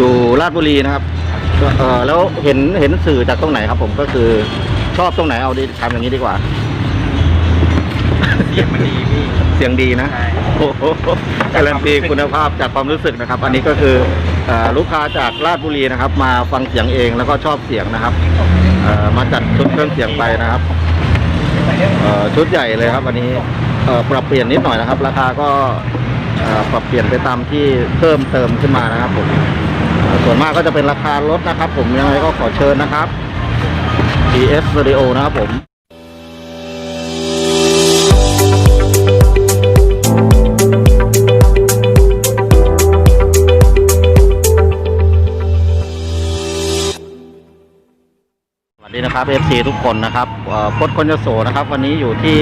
อยู่ราชบุรีนะครับเออแล้วเห็นเห็นสื่อจากตรงไหนครับ ผมก็คือชอบตรงไหนเอาดีทำอย่างนี้ดีกว่า เสียงมันดีพี่ เสียงดีนะใช่ โอ้โหการันตีคุณภาพจากความรู้สึกนะครับ อันนี้ก็คือเอ่อลูกค้าจากราชบุรีนะครับ มาฟังเสียงเองแล้วก็ชอบเสียงนะครับเอ่อมาจัดชุดเครื่องเสียงไปนะครับเอ่อชุดใหญ่เลยครับอันนี้เอ่อปรับเปลี่ยนนิดหน่อยนะครับ ราคาก็เอ่อปรับเปลี่ยนไปตามที่เพิ่มเติมขึ้นมานะครับผมเอ่อ ส่วนมากก็จะเป็นราคารถนะครับ ผมยังไงก็ขอเชิญนะครับ PS Studio นะครับผมสวัสดีนะครับ FC ทุกคนนะครับเอ่อพดคนยโสนะครับ วันนี้อยู่ที่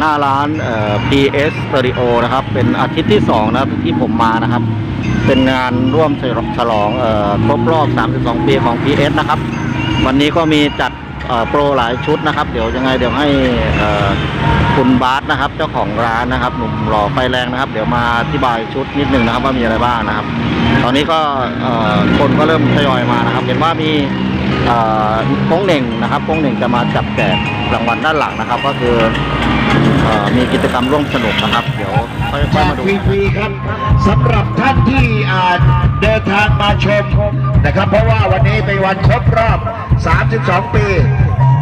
หน้าร้าน PS Stereo นะครับ เป็นอาทิตย์ที่2นะครับที่ผมมานะครับ เป็นงานร่วมฉลองออครบรอบ 32 ปีของ PS นะครับ วันนี้ก็มีจัดโปรหลายชุดนะครับ เดี๋ยวยังไงเดี๋ยวให้คุณบาสนะครับ เจ้าของร้านนะครับ หนุ่มหล่อไฟแรงนะครับ เดี๋ยวมาอธิบายชุดนิดนึงนะครับ ว่ามีอะไรบ้างนะครับ ตอนนี้ก็คนก็เริ่มทยอยมานะครับ เห็นว่ามีโป้งเหน่งนะครับโป้งเหน่งจะมาจับแจกรางวัลด้านหลังนะครับ ก็คือ มีกิจกรรมร่วมสนุกนะครับ เดี๋ยวค่อยแจๆกมาดูฟรีๆครับสำหรับท่านที่อ่าเดินทางมาชมนะครับ เพราะว่าวันนี้เป็นวันครบรอบ 32 ปี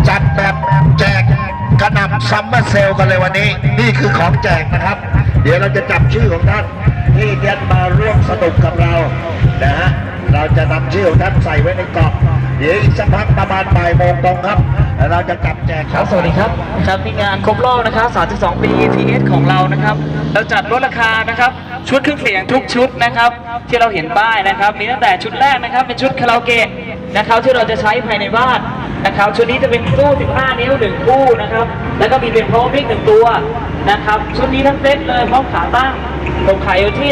จัดแบบแจกกระหน่ำซัมเมอร์เซลกันเลยวันนี้ นี่คือของแจกนะครับ เดี๋ยวเราจะจับชื่อของท่านที่เดินมาร่วมสนุกกับเรานะฮะ เราจะนำชื่อของท่านใส่ไว้ในกล่องเดี๋ยวอีกสักพักประมาณบ่ายโมงตรงครับแล้วเราจะจับแจกครับสวัสดีครับครับมีงานครบรอบนะครับ 32 ปี TS ของเรานะครับ เราจัดลดราคานะครับ ชุดเครื่องเสียงทุกชุดนะครับ ที่เราเห็นป้ายนะครับ มีตั้งแต่ชุดแรกนะครับ เป็นชุดคาราโอเกะนะครับที่เราจะใช้ภายในบ้านนะครับชุดนี้จะเป็นตู้ 15 นิ้ว 1 คู่นะครับ แล้วก็มีเป็นพร้อมพิกหนึ่งตัวนะครับ ชุดนี้ทั้งเซ็ตเลยพร้อมขาตั้งผมขายอยู่ที่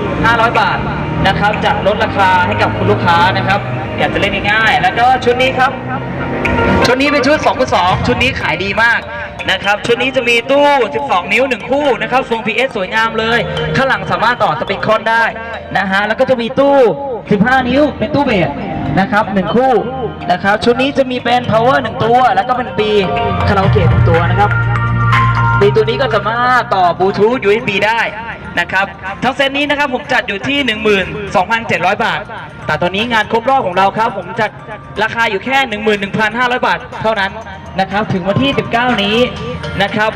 15,500 บาท นะครับจัดลดราคาให้กับคุณลูกค้านะครับอยากจะเล่นง่ายๆ แล้วก็ชุดนี้ครับ ชุดนี้เป็นชุด2คูณ2ชุดนี้ขายดีมากนะครับ ชุดนี้จะมีตู้ 12 นิ้ว 1 คู่นะครับทรง PS สวยงามเลย ข้างหลังสามารถต่อสปีกคอนได้นะฮะ แล้วก็จะมีตู้ 15 นิ้ว เป็นตู้เบสนะครับ 1 คู่นะครับ ชุดนี้จะมีเป็น power 1 ตัว แล้วก็เป็นปีคาราโอเกะหนึ่งตัวนะครับ ปีตัวนี้ก็สามารถต่อบลูทูธ USB ได้ นะครับทั้งเซตนี้นะครับผมจัดอยู่ที่ 12,700 บาท แต่ตอนนี้งานครบรอบของเราครับ ผมจัดราคาอยู่แค่ 11,500 บาท เท่านั้นนะครับถึงวันที่ 19 นี้นะครับ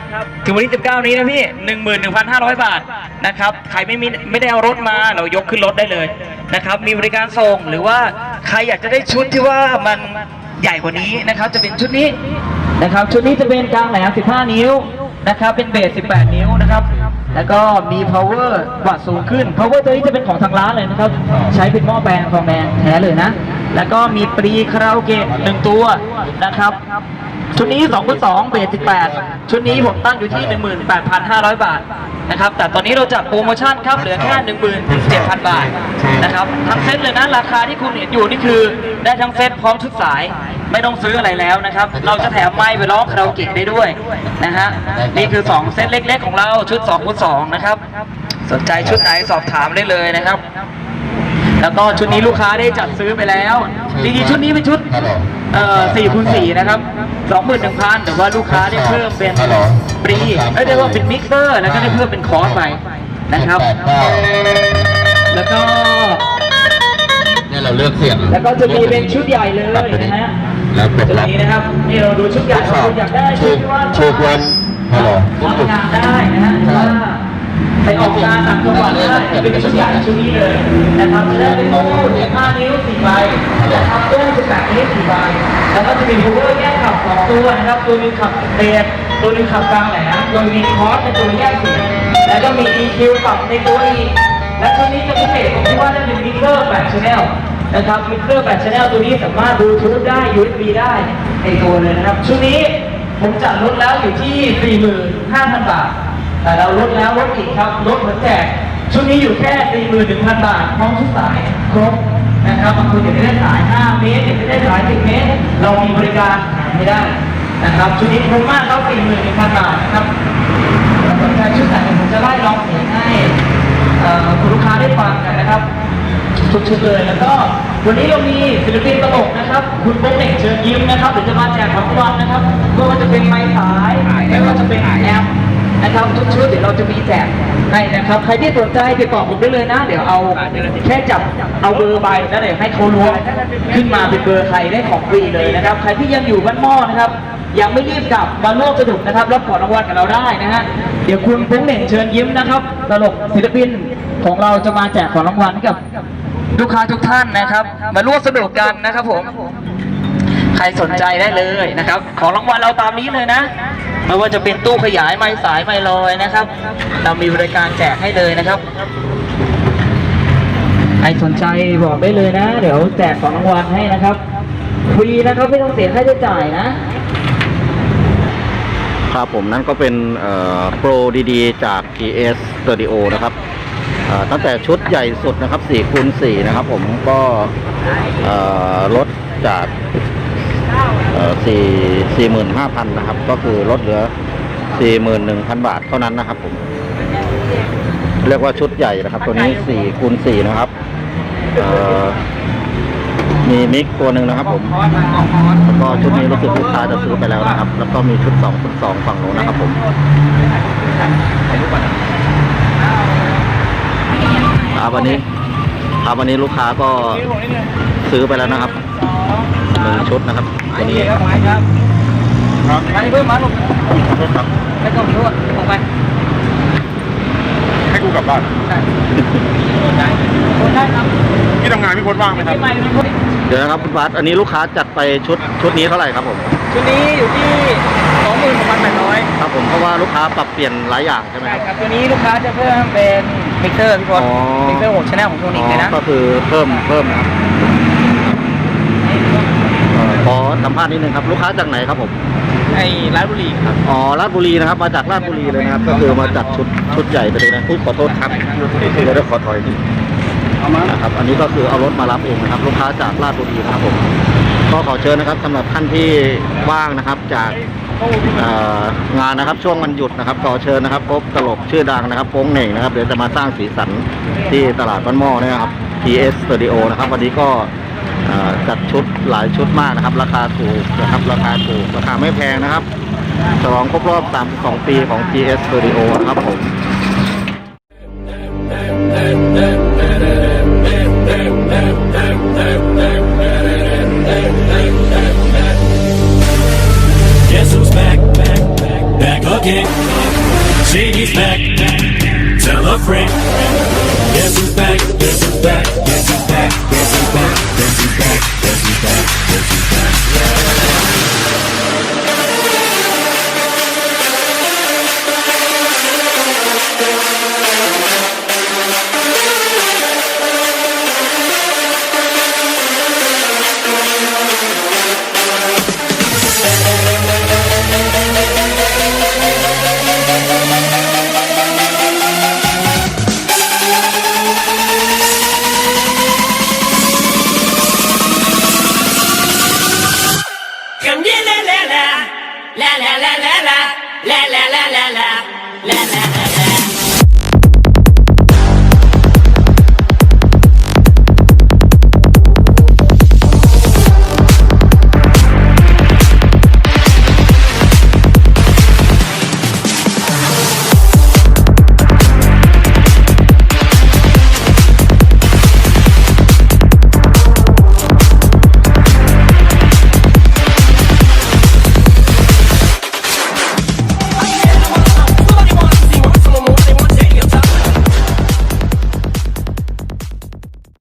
ถึงวันที่ 19 นี้นะพี่ 11,500 บาทนะครับใครไม่มีไม่ได้เอารถมาเรายกขึ้นรถได้เลยนะครับมีบริการส่งหรือว่าใครอยากจะได้ชุดที่ว่ามันใหญ่กว่านี้นะครับจะเป็นชุดนี้นะครับชุดนี้จะเป็นกลางแหลม 15 นิ้วนะครับเป็นเบส 18 นิ้วนะครับ แล้วก็มี power วัดสูงขึ้น power ตัวนี้จะเป็นของทางร้านเลยนะครับ ใช้เป็นหม้อแปลงทองแดงแท้เลยนะ แล้วก็มีปรีคาราโอเกะหนึ่งตัวนะครับ ชุดนี้2คูณ2เบส18ชุดนี้ผมตั้งอยู่ที่ 18,500 บาทนะครับ แต่ตอนนี้เราจัดโปรโมชั่นครับเหลือแค่17,000 บาทนะครับทั้งเซ็ตเลยนะราคาที่คุณเห็นอยู่นี่คือ ได้ทั้งเซ็ตพร้อมชุดสายไม่ต้องซื้ออะไรแล้วนะครับ เราจะแถมไมค์ไปร้องคาราโอเกะได้ด้วยนะฮะนี่คือ 2 เซตเล็ก ๆ ของเราชุด2คูณ2นะครับ สนใจชุดไหนสอบถามได้เลยนะครับ แล้วก็ชุดนี้ลูกค้าได้จัดซื้อไปแล้วจริงๆชุดนี้เป็นชุดเอ่อ4คูณ4นะครับ21,000แต่ว่าลูกค้าได้เพิ่มเป็นปรีเอ้ยได้ว่าเป็นมิกเซอร์แล้วก็ได้เพิ่มเป็นคอร์สไปนะครับ แล้วก็เนี่ยเราเลือกเสียงแล้วก็จะมีเป็นชุดใหญ่เลยนะฮะแล้วเป็นชุดรับนี้นะครับนี่เราดูชุดใหญ่ทดสอบคุณอยากได้ชุดที่ว่าโชว์ความฮัลโหลทำงานได้นะฮะหรือว่า ไปออกงานต่างจังหวัดได้เป็นชุดใหญ่ชุดนี้เลยนะครับจะได้เป็นตู้15นิ้ว4ใบนะครับตู้18นิ้ว4ใบแล้วก็จะมีพูเวอร์แยกขับสองตัวนะครับ ตัวหนึงขับเตปตัวหนึงขับกลางแหลมโดยมีคอร์สเป็นตัวแยกเสียงแล้วก็มี EQ ปรับในตัวอีกและชุดนี้จะพิเศษตรงที่ว่าได้เป็นมิเซอร์8 channel นะครับมิเซอร์8 channel ตัวนี้สามารถบลูทูธได้ USB ได้ในตัวเลยนะครับ ชุดนี้ผมจัดลดแล้วอยู่ที่ 45,000 บาท แต่เราลดแล้วลดอีกครับลดเหมือนแจกชุดนี้อยู่แค่41,000บาทพร้อมชุดสายครบนะครับบางคนอยากจะได้สาย 5 เมตรอยากจะได้สาย 10 เมตร เรามีบริการแถมให้ได้นะครับชุดนี้คุ้มมากครับ41,000บาทนะครับแล้วสนใจชุดไหนผมจะไล่ลองเสียงให้คุณลูกค้าได้ฟังกันนะครับทุกชุดเลยแล้วก็วันนี้เรามีศิลปินตลกนะครับ คุณโป๊งเหน่งเชิญยิ้มนะครับเดี๋ยวจะมาแจกของรางวัลนะครับไม่ว่าจะเป็นไม้สายไม่ว่าจะเป็นแอม นะครับทุกชุดเดี๋ยวเราจะมีแจกให้นะครับ ใครที่สนใจติดต่อผมได้เลยนะ เดี๋ยวเอาแค่จับเอาเบอร์ไปแล้วเดี๋ยวให้เขาล้วงขึ้นมาเป็นเบอร์ใครได้ของฟรีเลยนะครับ ใครที่ยังอยู่บ้านหม้อนะครับยังไม่รีบกลับมาร่วมสนุกนะครับรับของรางวัลกับเราได้นะฮะเดี๋ยวคุณโป๊งเหน่งเชิญยิ้มนะครับตลกศิลปินของเราจะมาแจกของรางวัลให้กับลูกค้าทุกท่านนะครับ มาร่วมสนุกกันนะครับผม ใครสนใจได้เลยนะครับ ของรางวัลเราตามนี้เลยนะ ไม่ว่าจะเป็นตู้ขยายไม้สายไม้ลอยนะครับ เรามีบริการแจกให้เลยนะครับใครสนใจบอกได้เลยนะ เดี๋ยวแจกของรางวัลให้นะครับฟรีนะครับไม่ต้องเสียค่าใช้จ่ายนะครับผมนั่นก็เป็นโปรดีๆ จาก PS Studio นะครับตั้งแต่ชุดใหญ่สุดนะครับ4คูณ4นะครับผมก็เอ่อลดจาก เอ่อ4 45,000นะครับ ก็คือลดเหลือ41,000บาทเท่านั้นนะครับผม เรียกว่าชุดใหญ่นะครับ ตัวนี้4คูณ4นะครับมีมิกตัวหนึ่งนะครับ ผมแล้วก็ชุดนี้รู้สึกลูกค้าจะซื้อไปแล้วนะครับ แล้วก็มีชุด2ชุด2ฝั่งโน้นนะครับผมครับวันนี้ครับวันนี้ลูกค้าก็ซื้อไปแล้วนะครับ หนึ่งชุดนะครับตัวนี้ครับครับมาเพิ่มมาลูกไม่ต้องรู้ออกไปให้กูกลับบ้านได้ได้ได้ครับพี่ทำงานพี่พจน์ว่างไหมครับไม่ไม่ไม่เดี๋ยวนะครับคุณพัทอันนี้ลูกค้าจัดไปชุดชุดนี้เท่าไหร่ครับผมชุดนี้อยู่ที่สองหมื่นหกพันแปดร้อยครับผมเพราะว่าลูกค้าปรับเปลี่ยนหลายอย่างใช่ไหมใช่ครับครับตัวนี้ลูกค้าจะเพิ่มเป็นมิกเตอร์พี่พศอ๋อมิกเตอร์หกชแนลของโทนิกเลยนะก็คือเพิ่มเพิ่มนะครับเอ่อ ขอสัมภาษณ์นิดนึงครับลูกค้าจากไหนครับผมไอ้ร้านบุหรี่ครับ อ๋อราชบุรีนะครับ มาจากราชบุรีเลยนะครับ ก็คือมาจัดชุดชุดใหญ่ไปเลยนะอุ๊ยขอโทษครับเดี๋ยวได้ขอถอยนะครับ อันนี้ก็คือเอารถมารับเองนะครับ ลูกค้าจากราชบุรีนะครับผมก็ขอเชิญนะครับสำหรับท่านที่ว่างนะครับจากเอ่องานนะครับช่วงวันหยุดนะครับขอเชิญนะครับพบตลกชื่อดังนะครับโป้งเหน่งนะครับเดี๋ยวจะมาสร้างสีสันที่ตลาดบ้านหม้อเนยนะครับ PS Studio นะครับวันนี้ก็เอ่อ จัดชุดหลายชุดมากนะครับ ราคาถูกนะครับราคาถูกราคาไม่แพงนะครับฉลองครบรอบ 32 ปีของ GS Studio นะครับผมเ Back, back, back. Tell a friend.